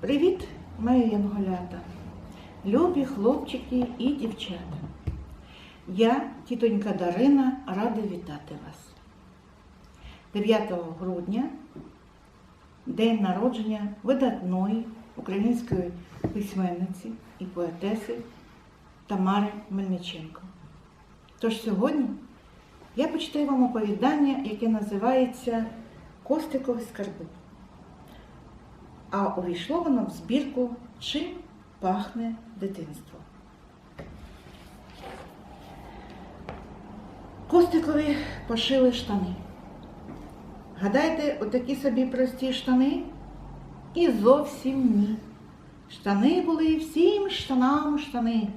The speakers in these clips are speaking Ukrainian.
Привіт, мої янголята, любі хлопчики і дівчата. Я, тітонька Дарина, рада вітати вас. 9 грудня день народження видатної української письменниці і поетеси Тамари Мельниченко. Тож сьогодні я почитаю вам оповідання, яке називається Костикові скарби. А увійшло воно в збірку Чим пахне дитинство. Костикові пошили штани. Гадайте, отакі собі прості штани? І зовсім ні. Штани були всім штанам штани.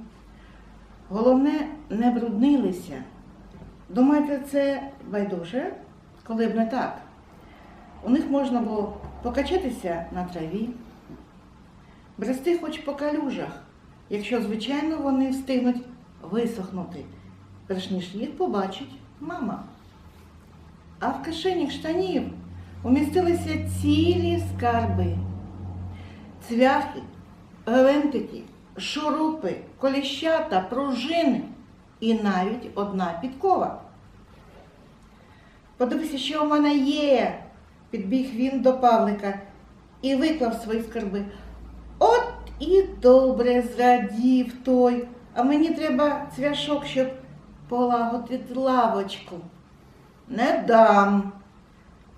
Головне, не бруднилися. Думаєте, це байдуже, коли б не так? У них можна було покачатися на траві, брести хоч по калюжах, якщо, звичайно, вони встигнуть висохнути, перш ніж їх побачить мама. А в кишенях штанів умістилися цілі скарби, цвяхи, гвинтики, шурупи, коліщата, пружини і навіть одна підкова. Подивися, що в мене є. Підбіг він до Павлика і виклав свої скарби. От і добре зрадів той, а мені треба цвяшок, щоб полагодити лавочку. Не дам.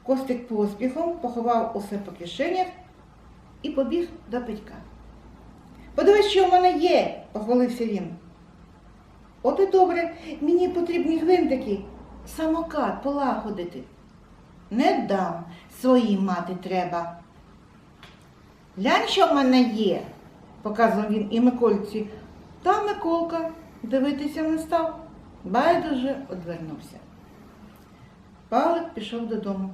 Костик поспіхом поховав усе по кишенях і побіг до Петька. Подивись, що в мене є, похвалився він. От і добре, мені потрібні гвинтики, самокат полагодити. Не дам, свої мати треба. Глянь, що в мене є, показував він і Микольці. Та Миколка дивитися не став, байдуже одвернувся. Павлик пішов додому,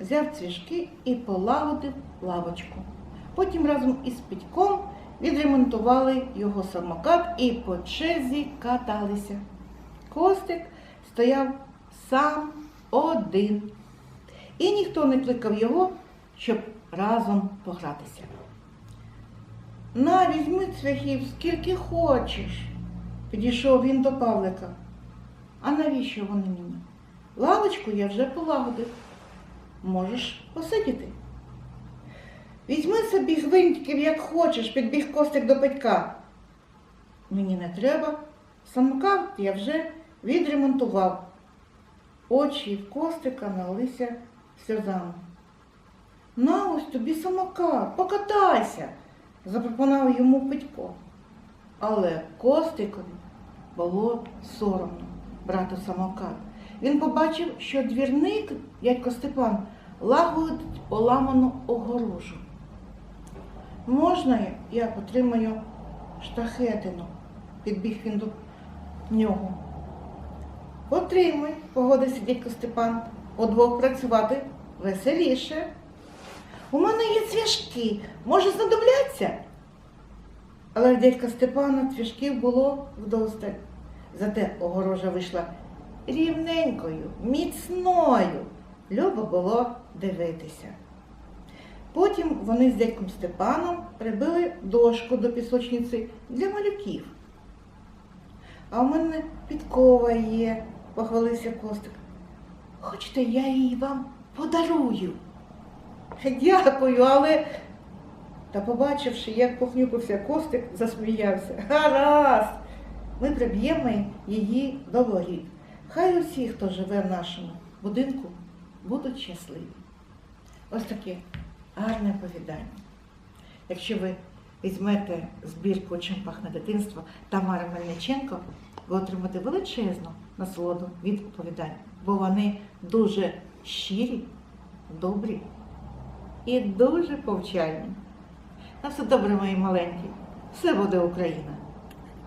взяв цвішки і полагодив лавочку. Потім разом із Петьком відремонтували його самокат і по черзі каталися. Костик стояв сам один. І ніхто не кликав його, щоб разом погратися. На, візьми цвяхів, скільки хочеш, підійшов він до Павлика. А навіщо вони мені? Лавочку я вже полагодив. Можеш посидіти. Візьми собі гвинтиків, як хочеш, підбіг костик до Петька. Мені не треба, самокат я вже відремонтував. Очі в костика налилися сльозами. На ось тобі самокат, покатайся, запропонував йому Петько. Але Костикові було соромно брати самокат. Він побачив, що двірник, дядько Степан, лагодить поламану огорожу. Можна я- отримаю штахетину? Підбіг він до нього. Отримай, погодився дядько Степан. Удвох працювати веселіше. У мене є цвяшки, може знадобляться? Але в дядька Степана цвяшків було вдосталь. Зате огорожа вийшла рівненькою, міцною. Любо було дивитися. Потім вони з дядьком Степаном прибили дошку до пісочниці для малюків. А в мене підкова є, похвалився Костик. Хочете, я її вам подарую? Дякую, але. Та побачивши, як похнюпився Костик, засміявся. Гаразд! Ми приб'ємо її до воріт. Хай усі, хто живе в нашому будинку, будуть щасливі. Ось таке гарне оповідання. Якщо ви візьмете збірку Чим пахне дитинство Тамари Мельниченко, ви отримаєте величезну насолоду від оповідань, бо вони дуже щирі, добрі і дуже повчальні. На все добре, мої маленькі. Все буде Україна!